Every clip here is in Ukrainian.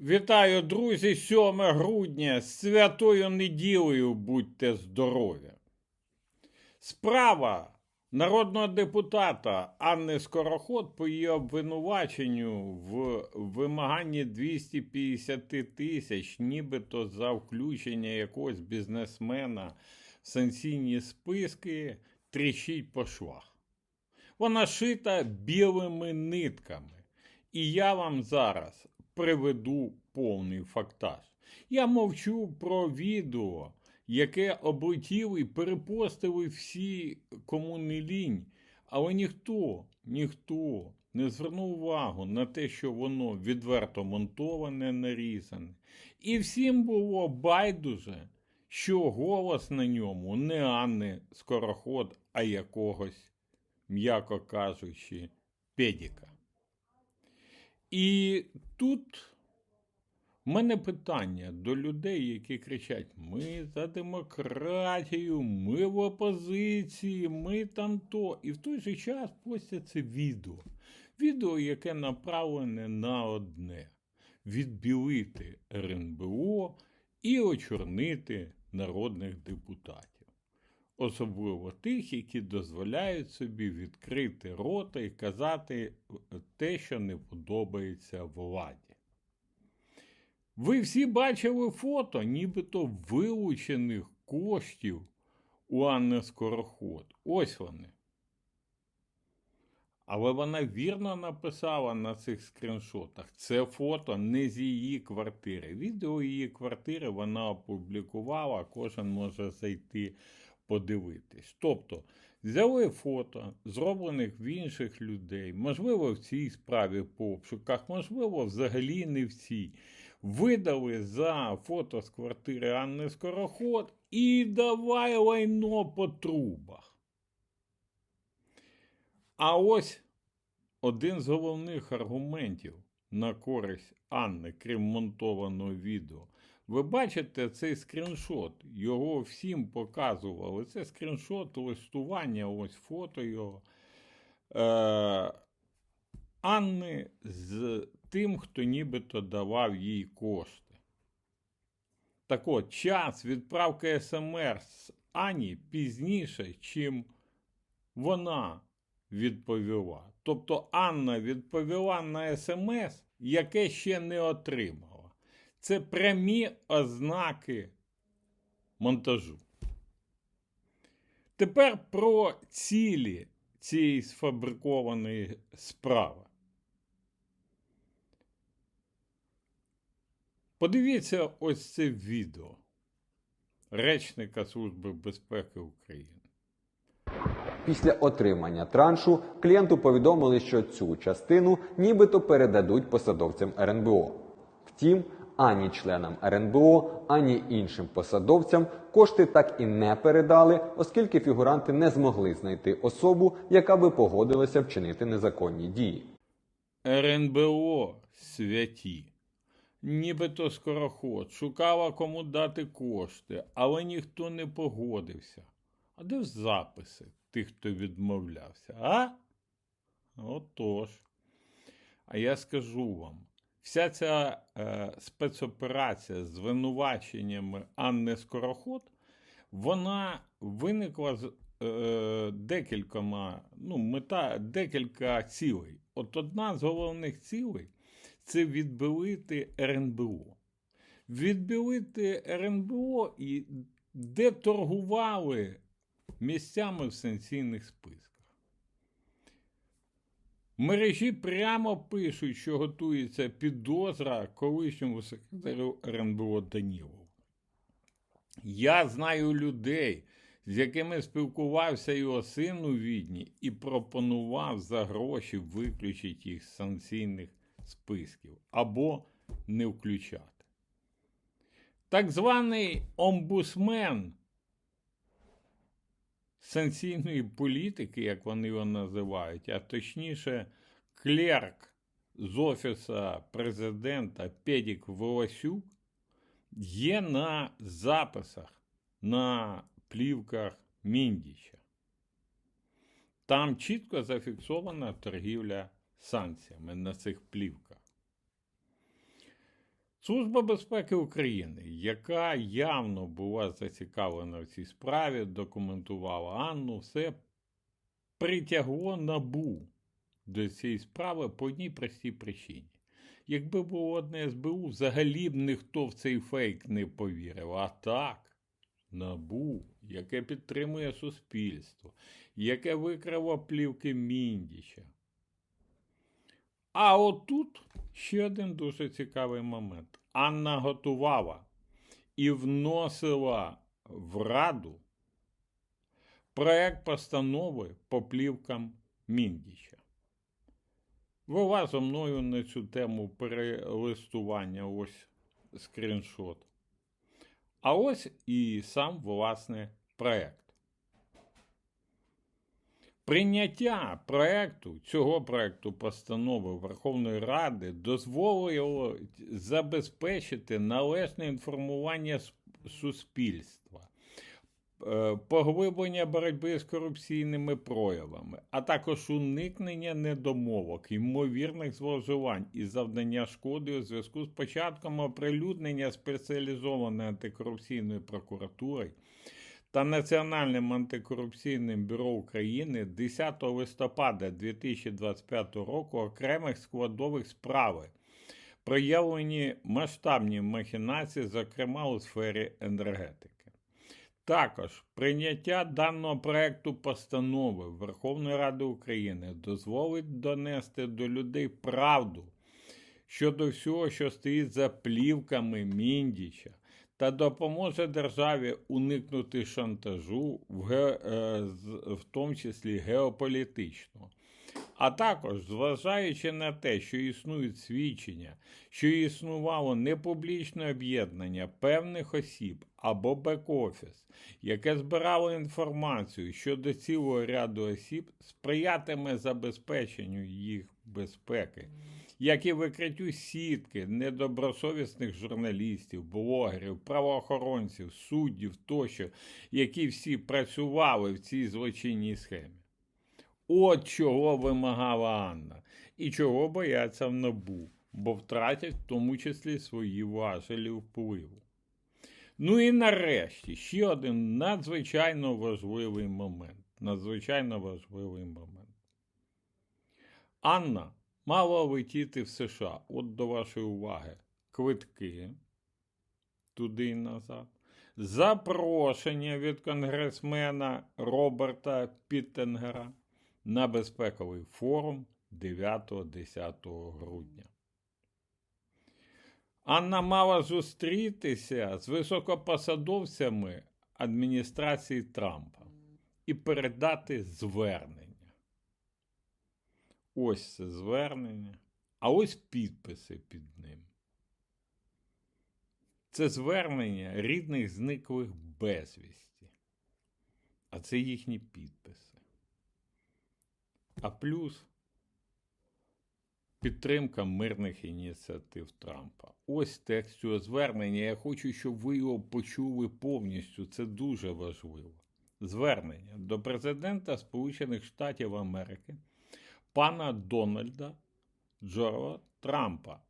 Вітаю, друзі, 7 грудня. З святою неділею будьте здорові. Справа народного депутата Анни Скороход по її обвинуваченню в вимаганні 250 тисяч, нібито за включення якогось бізнесмена в санкційні списки, тріщить по швах. Вона шита білими нитками. І я вам зараз приведу повний фактаж. Я мовчу про відео, яке облетіли перепостили всі, кому не лінь, але ніхто, ніхто не звернув увагу на те, що воно відверто монтоване, нарізане. І всім було байдуже, що голос на ньому не Анни Скороход, а якогось, м'яко кажучи, педіка. І тут в мене питання до людей, які кричать: ми за демократію, ми в опозиції, ми там то. І в той же час постять це відео. Відео, яке направлене на одне: відбілити РНБО і очорнити народних депутатів. Особливо тих, які дозволяють собі відкрити рота і казати те, що не подобається владі. Ви всі бачили фото, нібито вилучених коштів у Анни Скороход. Ось вони. Але вона вірно написала на цих скріншотах. Це фото не з її квартири. Відео її квартири вона опублікувала, кожен може зайти подивитись. Тобто взяли фото, зроблених в інших людей, можливо, в цій справі по обшуках, можливо, взагалі не в цій. Видали за фото з квартири Анни Скороход і давай лайно по трубах. А ось один з головних аргументів на користь Анни, крім монтованого відео. Ви бачите цей скріншот, його всім показували. Це скріншот листування, ось фото його. Е, Анни з тим, хто нібито давав їй кошти. Так от, час відправки СМР з Ані пізніше, чим вона відповіла. Тобто Анна відповіла на смс, яке ще не отримала. Це прямі ознаки монтажу. Тепер про цілі цієї сфабрикованої справи. Подивіться ось це відео речника Служби безпеки України. Після отримання траншу клієнту повідомили, що цю частину нібито передадуть посадовцям РНБО. Втім, ані членам РНБО, ані іншим посадовцям кошти так і не передали, оскільки фігуранти не змогли знайти особу, яка би погодилася вчинити незаконні дії. РНБО святі. Нібито скороход, шукала кому дати кошти, але ніхто не погодився. А де ж записи тих, хто відмовлявся, а? Отож. А я скажу вам, вся ця е, спецоперація з звинуваченнями Анни Скороход, вона виникла з е, декількома, ну, мета, декілька цілей. От одна з головних цілей це відбилити РНБО. Відбилити РНБО і де торгували місцями в санкційних списках. Мережі прямо пишуть, що готується підозра колишньому секретарю РНБО Данілову. Я знаю людей, з якими спілкувався його син у Відні і пропонував за гроші виключити їх з санкційних списків або не включати. Так званий омбусмен санкційної політики, як вони його називають, а точніше, клерк з Офісу президента Педік Волосюк, є на записах на плівках Міндіча. Там чітко зафіксована торгівля санкціями на цих плівках. Служба безпеки України, яка явно була зацікавлена в цій справі, документувала Анну, все притягло набу до цієї справи по одній простій причині. Якби було одне СБУ, взагалі б ніхто в цей фейк не повірив. А так, набу, яке підтримує суспільство, яке викрило плівки Міндіча. А отут ще один дуже цікавий момент. Анна готувала і вносила в Раду проект постанови по плівкам Міндіча. Вела зо мною на цю тему перелистування ось скріншот. А ось і сам власне проект. Прийняття проекту, цього проекту постанови Верховної Ради дозволило забезпечити належне інформування суспільства, е, поглиблення боротьби з корупційними проявами, а також уникнення недомовок, ймовірних зловживань і завдання шкоди у зв'язку з початком оприлюднення спеціалізованої антикорупційної прокуратури та Національним антикорупційним бюро України 10 листопада 2025 року окремих складових справи, проявлені масштабні махінації, зокрема у сфері енергетики. Також прийняття даного проекту постанови Верховної Ради України дозволить донести до людей правду щодо всього, що стоїть за плівками Міндіча, та допоможе державі уникнути шантажу, в, е, в тому числі геополітичного. А також, зважаючи на те, що існують свідчення, що існувало непублічне об'єднання певних осіб або бек-офіс, яке збирало інформацію щодо цілого ряду осіб, сприятиме забезпеченню їх безпеки, як і викриттю сітки недобросовісних журналістів, блогерів, правоохоронців, суддів тощо, які всі працювали в цій злочинній схемі. От чого вимагала Анна, і чого бояться в набу, бо втратять в тому числі свої важелі впливу. Ну і нарешті ще один надзвичайно важливий момент. Надзвичайно важливий момент. Анна мала летіти в США. От до вашої уваги. Квитки туди і назад. Запрошення від конгресмена Роберта Піттенгера на безпековий форум 9-10 грудня. Анна мала зустрітися з високопосадовцями адміністрації Трампа і передати звернення. Ось це звернення, а ось підписи під ним. Це звернення рідних зниклих безвісті. А це їхні підписи. А плюс підтримка мирних ініціатив Трампа. Ось текст цього звернення. Я хочу, щоб ви його почули повністю. Це дуже важливо. Звернення до президента Сполучених Штатів Америки пана Дональда Джо Трампа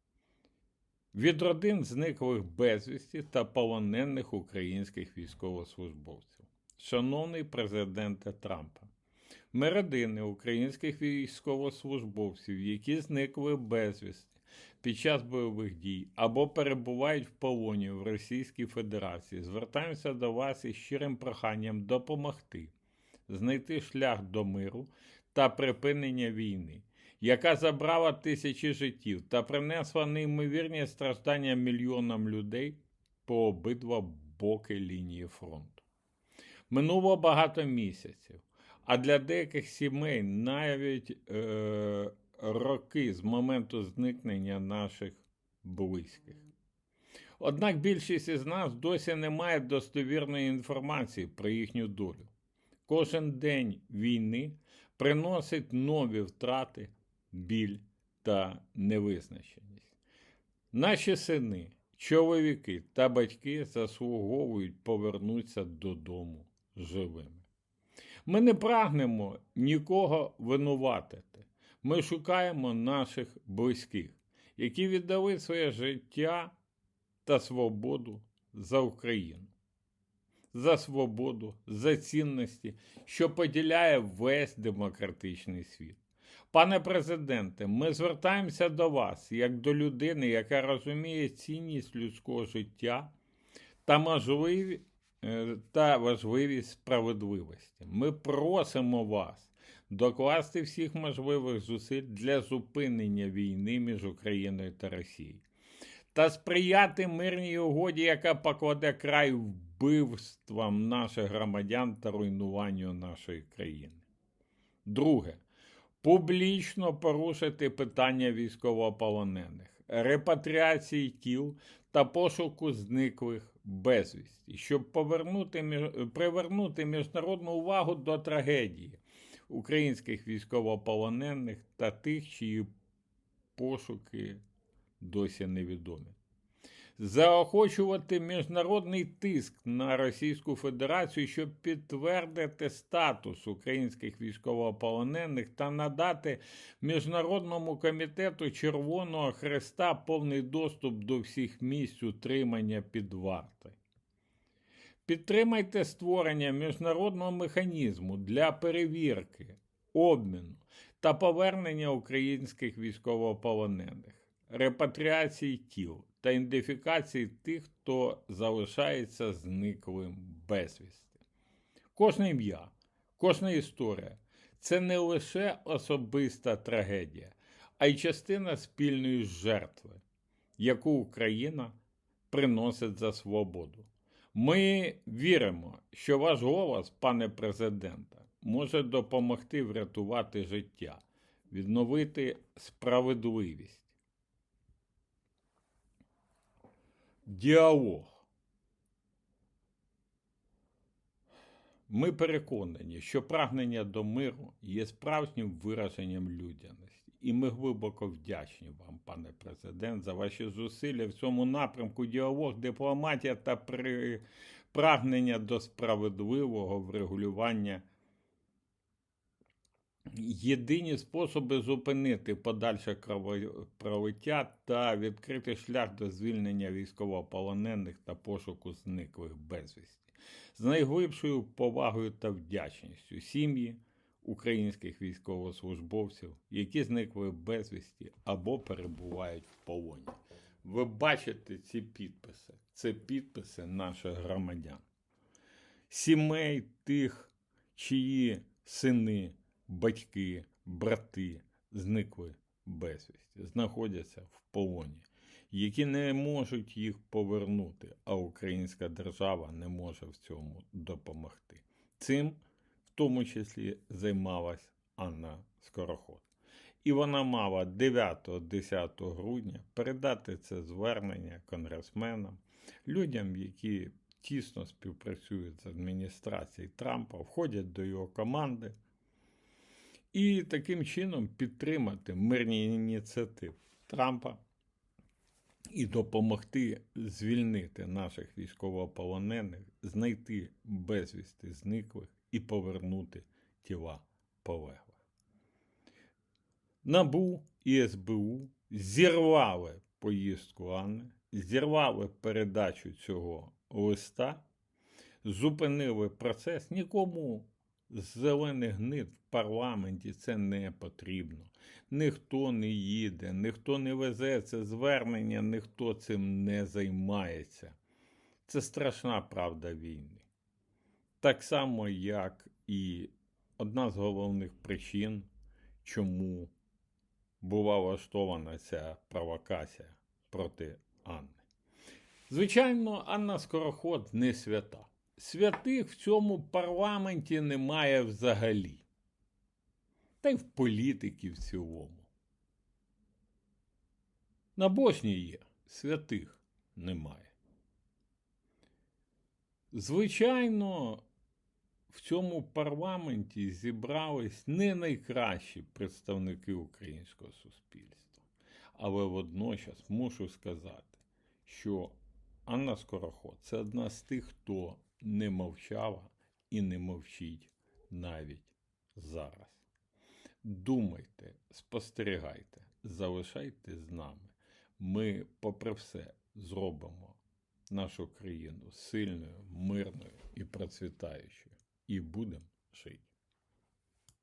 від родин зниклих безвісті та полонених українських військовослужбовців. Шановний президенте Трампа, ми родини українських військовослужбовців, які зникли безвісти під час бойових дій або перебувають в полоні в Російській Федерації, звертаємося до вас із щирим проханням допомогти знайти шлях до миру та припинення війни, яка забрала тисячі життів та принесла неймовірні страждання мільйонам людей по обидва боки лінії фронту. Минуло багато місяців, а для деяких сімей навіть е, роки з моменту зникнення наших близьких. Однак більшість із нас досі не має достовірної інформації про їхню долю. Кожен день війни приносить нові втрати, біль та невизначеність. Наші сини, чоловіки та батьки заслуговують повернутися додому живими. Ми не прагнемо нікого винуватити. Ми шукаємо наших близьких, які віддали своє життя та свободу за Україну. За свободу, за цінності, що поділяє весь демократичний світ. Пане президенте, ми звертаємося до вас як до людини, яка розуміє цінність людського життя та можливі, е, та важливість справедливості. Ми просимо вас докласти всіх можливих зусиль для зупинення війни між Україною та Росією та сприяти мирній угоді, яка покладе край вбивствам наших громадян та руйнуванню нашої країни. Друге. Публічно порушити питання військовополонених, репатріації тіл та пошуку зниклих безвісті, щоб повернути, привернути міжнародну увагу до трагедії українських військовополонених та тих, чиї пошуки досі невідомі. Заохочувати міжнародний тиск на Російську Федерацію, щоб підтвердити статус українських військовополонених та надати Міжнародному комітету Червоного Хреста повний доступ до всіх місць утримання під вартою. Підтримайте створення міжнародного механізму для перевірки, обміну та повернення українських військовополонених, репатріації тіл та ідентифікації тих, хто залишається зниклим безвісти. Кожне ім'я, кожна історія це не лише особиста трагедія, а й частина спільної жертви, яку Україна приносить за свободу. Ми віримо, що ваш голос, пане президенте, може допомогти врятувати життя, відновити справедливість. Діалог. Ми переконані, що прагнення до миру є справжнім вираженням людяності, і ми глибоко вдячні вам, пане президент, за ваші зусилля в цьому напрямку діалог, дипломатія та при... прагнення до справедливого врегулювання. Єдині способи зупинити подальше кровопролиття та відкрити шлях до звільнення військовополонених та пошуку зниклих безвісті з найглибшою повагою та вдячністю сім'ї українських військовослужбовців, які зникли безвісті або перебувають в полоні. Ви бачите ці підписи. Це підписи наших громадян, сімей тих, чиї сини, батьки, брати зникли безвісті, знаходяться в полоні які не можуть їх повернути, а українська держава не може в цьому допомогти. Цим в тому числі займалась Анна Скороход. І вона мала 9-10 грудня передати це звернення конгресменам, людям, які тісно співпрацюють з адміністрацією Трампа, входять до його команди, і таким чином підтримати мирні ініціативи Трампа і допомогти звільнити наших військовополонених, знайти безвісти зниклих і повернути тіла полеглих. НАБУ і СБУ зірвали поїздку Анни, зірвали передачу цього листа, зупинили процес. Нікому з зелених гнид в парламенті це не потрібно ніхто не їде, ніхто не везе це звернення, ніхто цим не займається. Це страшна правда війни. Так само, як і одна з головних причин, чому була влаштована ця провокація проти Анни. Звичайно, Анна Скороход не свята. Святих в цьому парламенті немає взагалі та й в політики в цілому. На Босні є, святих немає. Звичайно, в цьому парламенті зібрались не найкращі представники українського суспільства. Але водночас мушу сказати, що Анна Скороход це одна з тих, хто не мовчала і не мовчить навіть зараз. Думайте, спостерігайте, залишайте з нами. Ми, попри все, зробимо нашу країну сильною, мирною і процвітаючою. І будемо жити.